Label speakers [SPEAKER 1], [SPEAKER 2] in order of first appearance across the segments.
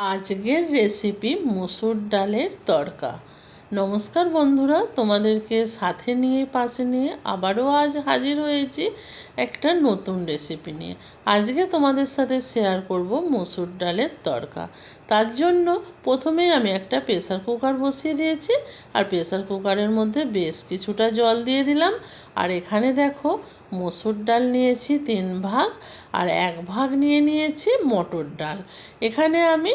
[SPEAKER 1] আজকের রেসিপি মুসুর ডালের তড়কা। নমস্কার বন্ধুরা, তোমাদেরকে সাথে নিয়ে, পাশে নিয়ে আবারও আজ হাজির হয়েছি একটা নতুন রেসিপি নিয়ে। আজকে তোমাদের সাথে শেয়ার করব মসুর ডালের তড়কা। তার জন্য প্রথমেই আমি একটা প্রেসার কুকার বসিয়ে দিয়েছি, আর প্রেসার কুকারের মধ্যে বেশ কিছুটা জল দিয়ে দিলাম। আর এখানে দেখো, মসুর ডাল নিয়েছি তিন ভাগ, আর এক ভাগ নিয়ে নিয়েছি মটর ডাল। এখানে আমি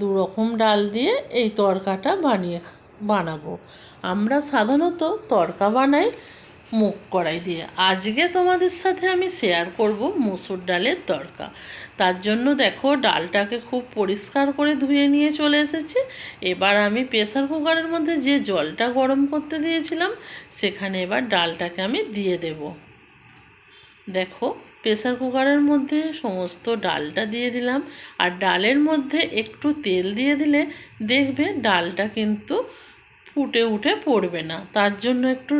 [SPEAKER 1] দু রকম ডাল দিয়ে এই তরকাটা বানিয়ে বানাবো। আমরা সাধারণত তরকা বানাই, মুগ কড়াই দিয়ে। আজকে তোমাদের সাথে আমি শেয়ার করব মসুর ডালের তরকা। তার জন্য দেখো ডালটাকে খুব পরিষ্কার করে ধুয়ে নিয়ে চলে এসেছে। এবার আমি প্রেসার কুকারের মধ্যে যে জলটা গরম করতে দিয়েছিলাম, সেখানে এবার ডালটাকে আমি দিয়ে দেব। দেখো প্রেসার কুকারের মধ্যে সমস্ত ডালটা দিয়ে দিলাম। আর ডালের মধ্যে একটু তেল দিয়ে দিলে দেখবে ডালটা কিন্তু ফুটে উঠে পড়বে না। তার জন্য একটু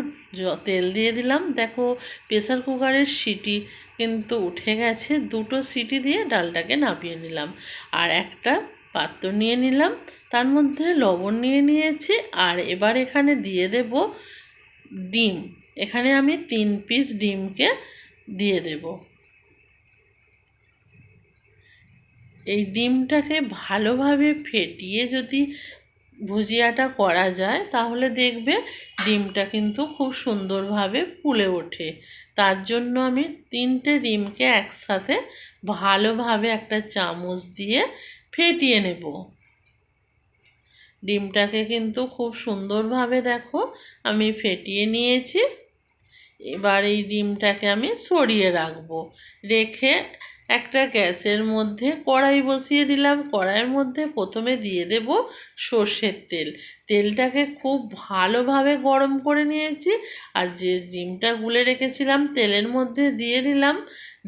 [SPEAKER 1] তেল দিয়ে দিলাম। দেখো, প্রেসার কুকারের সিটি কিন্তু উঠে গেছে। দুটো সিটি দিয়ে ডালটাকে নামিয়ে নিলাম। আর একটা পাত্র নিয়ে নিলাম। তার মধ্যে লবণ নিয়ে নিয়েছি। আর এবার এখানে দিয়ে দেব ডিম। এখানে আমি তিন পিস ডিমকে দিয়ে দেব। এই ডিমটাকে ভালোভাবে ফেটিয়ে যদি ভুজিয়াটা করা যায়, তাহলে দেখবে ডিমটা কিন্তু খুব সুন্দরভাবে ফুলে ওঠে। তার জন্য আমি তিনটে ডিমকে একসাথে ভালোভাবে একটা চামচ দিয়ে ফেটিয়ে নেব। ডিমটাকে কিন্তু খুব সুন্দরভাবে দেখো, আমি ফেটিয়ে নিয়েছি। এবার এই ডিমটাকে আমি সরিয়ে রাখব। রেখে একটা গ্যাসের মধ্যে কড়াই বসিয়ে দিলাম। কড়াইয়ের মধ্যে প্রথমে দিয়ে দেব সর্ষের তেল। তেলটাকে খুব ভালোভাবে গরম করে নিয়েছি আর যে ডিমটা গুলে রেখেছিলাম তেলের মধ্যে দিয়ে দিলাম।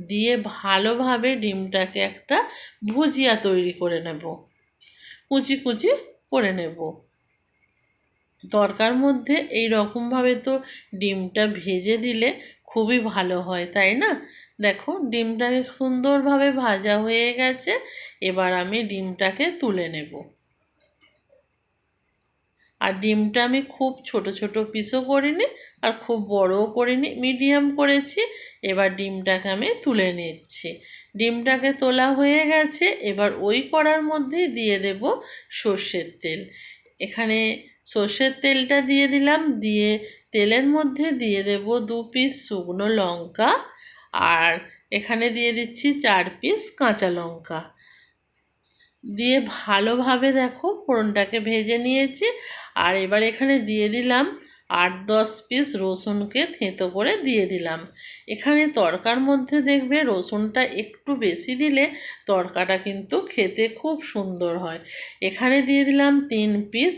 [SPEAKER 1] দিয়ে ভালোভাবে ডিমটাকে একটা ভুজিয়া তৈরি করে নেব। কুচি কুচি করে নেব। তরকার মধ্যে এই রকমভাবে তো ডিমটা ভেজে দিলে খুবই ভালো হয়, তাই না? দেখো ডিমটাকে সুন্দরভাবে ভাজা হয়ে গেছে, এবার আমি ডিমটাকে তুলে নেব। আর ডিমটা আমি খুব ছোট ছোট পিসও করিনি, আর খুব বড়ও করিনি মিডিয়াম করেছি। এবার ডিমটাকে আমি তুলে নিচ্ছি। ডিমটাকে তোলা হয়ে গেছে, এবার ওই কড়ার মধ্যে দিয়ে দেব সর্ষের তেল। এখানে সর্ষের তেলটা দিয়ে দিলাম, দিয়ে তেলের মধ্যে দিয়ে দেব দু পিস শুকনো লঙ্কা আর এখানে দিয়ে দিচ্ছি চার পিস কাঁচা লঙ্কা। দিয়ে ভালোভাবে দেখো ফোড়নটাকে ভেজে নিয়েছি। আর এবার এখানে দিয়ে দিলাম আট দশ পিস রসুনকে থেঁতো করে দিয়ে দিলাম। এখানে তরকার মধ্যে দেখবে রসুনটা একটু বেশি দিলে তরকাটা কিন্তু খেতে খুব সুন্দর হয়। এখানে দিয়ে দিলাম তিন পিস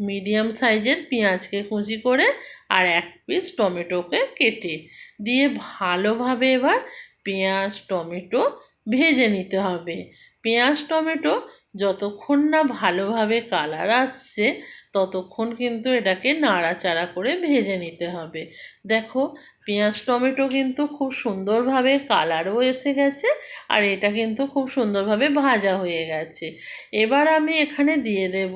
[SPEAKER 1] মিডিয়াম সাইজের পেঁয়াজকে কুচি করে আর এক পিস টমেটোকে কেটে। দিয়ে ভালোভাবে এবার পেঁয়াজ, টমেটো ভেজে নিতে হবে। পেঁয়াজ, টমেটো যতক্ষণ না ভালোভাবে কালার আসছে, ততক্ষণ কিন্তু এটাকে নাড়াচাড়া করে ভেজে নিতে হবে। দেখো, পেঁয়াজ, টমেটো কিন্তু খুব সুন্দরভাবে কালারও এসে গেছে আর এটা কিন্তু খুব সুন্দরভাবে ভাজা হয়ে গেছে। এবার আমি এখানে দিয়ে দেব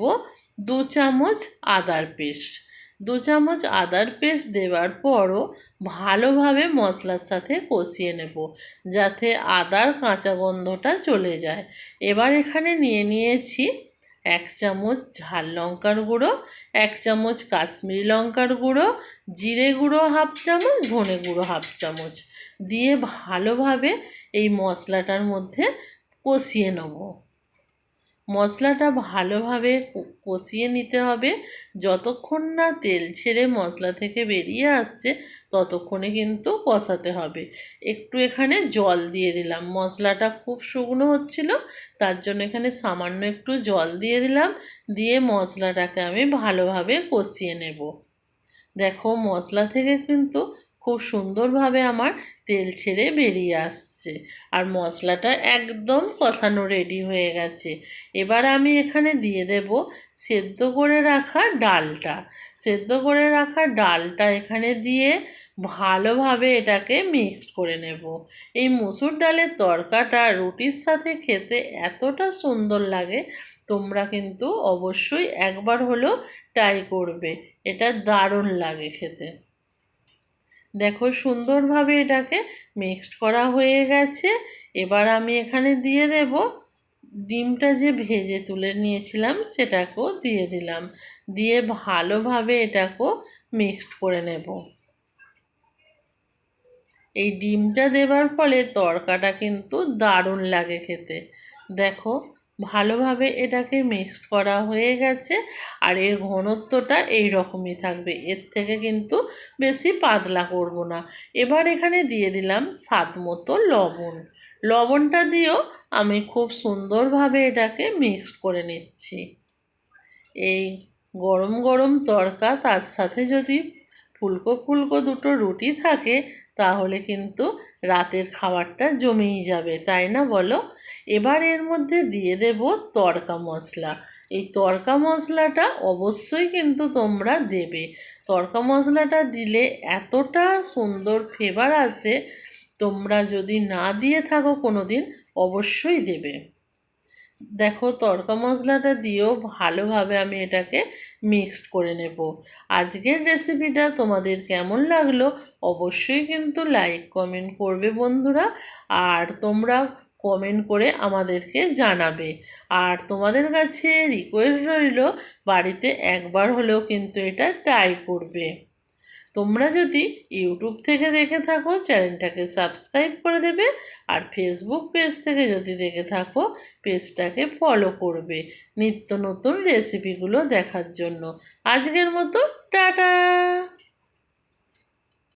[SPEAKER 1] দু চামচ আদার পেস্ট। দু চামচ আদার পেস্ট দেওয়ার পরও ভালোভাবে মশলার সাথে কষিয়ে নেব, যাতে আদার কাঁচা গন্ধটা চলে যায়। এবার এখানে নিয়ে নিয়েছি এক চামচ ঝাল লঙ্কার গুঁড়ো, এক চামচ কাশ্মীরি লঙ্কার গুঁড়ো, জিরে গুঁড়ো হাফ চামচ, ধনে গুঁড়ো হাফ চামচ। দিয়ে ভালোভাবে এই মশলাটার মধ্যে কষিয়ে নেব। মশলাটা ভালোভাবে কষিয়ে নিতে হবে। যতক্ষণ না তেল ছেড়ে মশলা থেকে বেরিয়ে আসছে, ততক্ষণে কিন্তু কষাতে হবে। একটু এখানে জল দিয়ে দিলাম। মশলাটা খুব শুকনো হচ্ছিল, তার জন্য এখানে সামান্য একটু জল দিয়ে দিলাম। দিয়ে মশলাটাকে আমি ভালোভাবে কষিয়ে নেব। দেখো, মশলা থেকে কিন্তু খুব সুন্দরভাবে আমার তেল ছেড়ে বেরিয়ে আসছে। আর মশলাটা একদম কষানো রেডি হয়ে গেছে। এবার আমি এখানে দিয়ে দেব সেদ্ধ করে রাখা ডালটা। সেদ্ধ করে রাখা ডালটা এখানে দিয়ে ভালোভাবে এটাকে মিক্সড করে নেব। এই মুসুর ডালের তরকাটা রুটির সাথে খেতে এতটা সুন্দর লাগে, তোমরা কিন্তু অবশ্যই একবার হলেও ট্রাই করবে। এটা দারুণ লাগে খেতে। দেখো সুন্দরভাবে এটাকে মিক্সড করা হয়ে গেছে। এবার আমি এখানে দিয়ে দেব ডিমটা যে ভেজে তুলে নিয়েছিলাম সেটাকেও দিয়ে দিলাম। দিয়ে ভালোভাবে এটাকেও মিক্সড করে নেব। এই ডিমটা দেবার ফলে তরকাটা কিন্তু দারুণ লাগে খেতে। দেখো ভালোভাবে এটাকে মিক্সড করা হয়ে গেছে আর এর ঘনত্বটা এই রকমই থাকবে। এর থেকে কিন্তু বেশি পাতলা করব না। এবার এখানে দিয়ে দিলাম স্বাদ মতো লবণ। লবণটা দিয়েও আমি খুব সুন্দরভাবে এটাকে মিক্সড করে নিচ্ছি। এই গরম গরম তরকা তার সাথে যদি ফুলকো ফুলকো দুটো রুটি থাকে, তাহলে কিন্তু রাতের খাবারটা জমেই যাবে, তাই না বলো? এবার এর মধ্যে দিয়ে দেব তড়কা মশলা। এই তড়কা মশলাটা অবশ্যই কিন্তু তোমরা দেবে। তড়কা মশলাটা দিলে এতটা সুন্দর ফ্লেভার আসে, তোমরা যদি না দিয়ে থাকো কোনো দিন অবশ্যই দেবে। দেখো তড়কা মশলাটা দিয়েও ভালোভাবে আমি এটাকে মিক্সড করে নেব। আজকের রেসিপিটা তোমাদের কেমন লাগল, অবশ্যই কিন্তু লাইক কমেন্ট করবে বন্ধুরা। আর তোমরা কমেন্ট করে আমাদেরকে জানাবে। আর তোমাদের কাছে রিকোয়েস্ট রইল, বাড়িতে একবার হলেও কিন্তু এটা ট্রাই করবে। তোমরা যদি ইউটিউব থেকে দেখে থাকো, চ্যানেলটাকে সাবস্ক্রাইব করে দেবে, আর ফেসবুক পেজ থেকে যদি দেখে থাকো পেজটাকে ফলো করবে নিত্য নতুন রেসিপিগুলো দেখার জন্য। আজকের মতো, টাটা!